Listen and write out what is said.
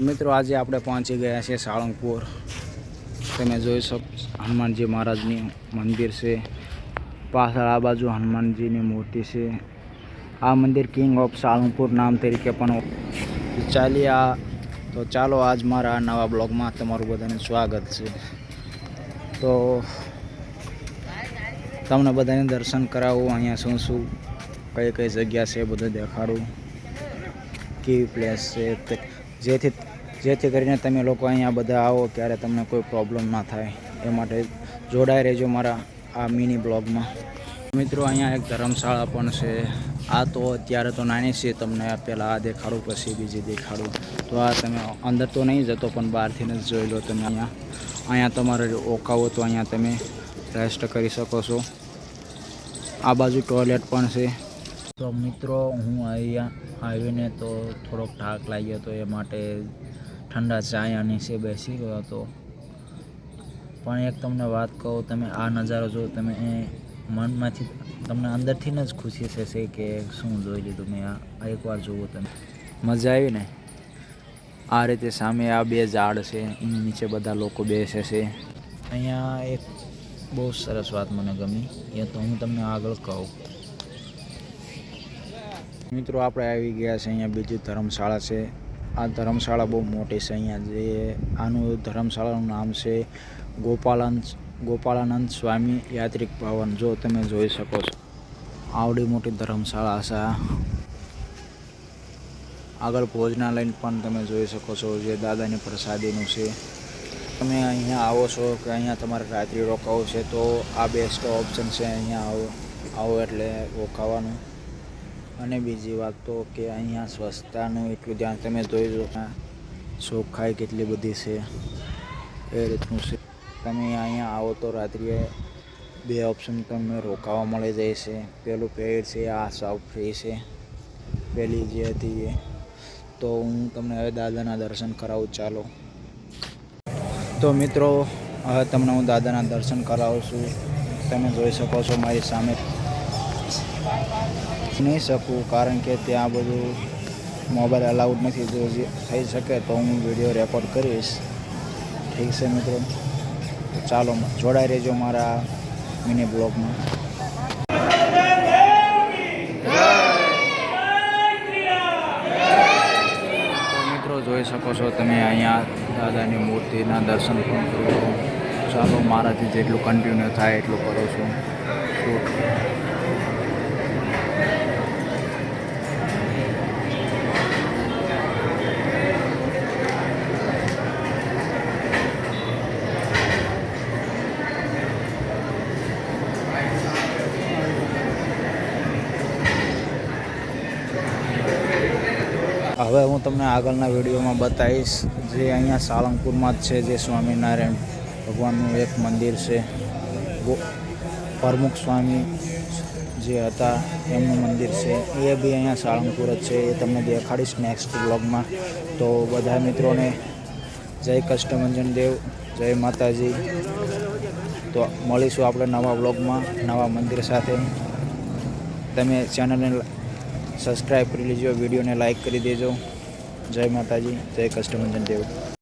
મિત્રો આજે આપણે પહોંચી ગયા છીએ સાળંગપુર. તમે જોઈ શકો હનુમાનજી મહારાજની મંદિર છે. પાછળ આ બાજુ હનુમાનજીની મૂર્તિ છે. આ મંદિર કિંગ ઓફ સાળંગપુર નામ તરીકે પણ ચાલી આ તો ચાલો આજ મારા નવા બ્લોગમાં તમારું બધાને સ્વાગત છે. તો તમને બધાને દર્શન કરાવું, અહીંયા શું શું કઈ કઈ જગ્યા છે બધું દેખાડું. કેવી પ્લેસ છે જેથી જેથી કરીને તમે લોકો અહીંયા બધા આવો ત્યારે તમને કોઈ પ્રોબ્લેમ ના થાય. એ માટે જોડાઈ રહેજો મારા આ મિની બ્લોગમાં મિત્રો, અહીંયા એક ધર્મશાળા પણ છે. આ તો અત્યારે તો નાની છે. તમને પહેલાં આ દેખાડું, પછી બીજી દેખાડું. તો આ તમે અંદર તો નહીં જતો, પણ બહારથી જ જોઈ લો તમે અહીંયા. અહીંયા તમારે ઓકાવો તો અહીંયા તમે રેસ્ટ કરી શકો છો. આ બાજુ ટોયલેટ પણ છે. તો મિત્રો, હું અહીંયા આવીને તો થોડોક થાક લાગ્યો હતો એ માટે ઠંડા ચાયા નીચે બેસી ગયો હતો. પણ એક તમને વાત કહું, તમે આ નજારો જો તમે મનમાંથી તમને અંદરથી જ ખુશી થશે કે શું જોઈ લીધું મેં આ. એકવાર જુઓ તમે. મજા આવી ને? આ રીતે સામે આ બે ઝાડ છે, એની નીચે બધા લોકો બેસે છે. અહીંયા એક બહુ સરસ વાત મને ગમી. એ તો હું તમને આગળ કહું. મિત્રો, આપણે આવી ગયા છે અહીંયા બીજી ધર્મશાળા છે. આ ધર્મશાળા બહુ મોટી છે અહીંયા જે આનું ધર્મશાળાનું નામ છે ગોપાલન, ગોપાલાનંદ સ્વામી યાત્રિક ભવન. જો તમે જોઈ શકો છો, આવડી મોટી ધર્મશાળા છે આગળ ભોજનાલય પણ તમે જોઈ શકો છો, જે દાદાની પ્રસાદીનું છે. તમે અહીંયા આવો છો કે અહીંયા તમારે રાત્રિ રોકાવું છે, તો આ બેસ્ટ ઓપ્શન છે, અહીંયા આવો. આવો એટલે રોકાવાનું. અને બીજી વાત તો કે અહીંયા સ્વચ્છતાનું એટલું ધ્યાન તમે જોઈ લો. ચોખ્ખાઈ કેટલી બધી છે. એ રીતનું છે. તમે અહીંયા આવો તો રાત્રિએ બે ઓપ્શન તમને રોકાવા મળી જાય છે. પેલું પેડ છે, આ સાવ ફ્રી છે. પેલી જે હતી એ. તો હું તમને હવે દાદાના દર્શન કરાવું, ચાલો. તો મિત્રો, હવે તમને હું દાદાના દર્શન કરાવું છું. તમે જોઈ શકો છો મારી સામે. નહીં શકું કારણ કે ત્યાં બધું મોબાઈલ અલાઉડ નથી. જો થઈ શકે તો હું વીડિયો રેકોર્ડ કરીશ. ઠીક છે મિત્રો? ચાલો, જોડાઈ રહેજો મારા મિની બ્લોગમાં. મિત્રો, જોઈ શકો છો તમે અહીંયા દાદાની મૂર્તિના દર્શન પણ કરો છો. ચાલો, મારાથી જેટલું કન્ટિન્યુ થાય એટલું કરું છું. હવે હું તમને આગળના વિડીયોમાં બતાવીશ જે અહીંયા સાળંગપુરમાં જ છે, જે સ્વામિનારાયણ ભગવાનનું એક મંદિર છે. પ્રમુખ સ્વામી જે હતા, એમનું મંદિર છે. એ બી અહીંયા સાળંગપુર જ છે. એ તમને દેખાડીશ નેક્સ્ટ બ્લોગમાં તો બધા મિત્રોને જય કષ્ટમંજન દેવ, જય માતાજી. તો મળીશું આપણે નવા બ્લોગમાં નવા મંદિર સાથે. તમે ચેનલને સબસ્ક્રાઈબ કરી લેજો વિડીયોને લાઈક કરી દેજો. જય માતાજી જય કષ્ટભંજન દેવ.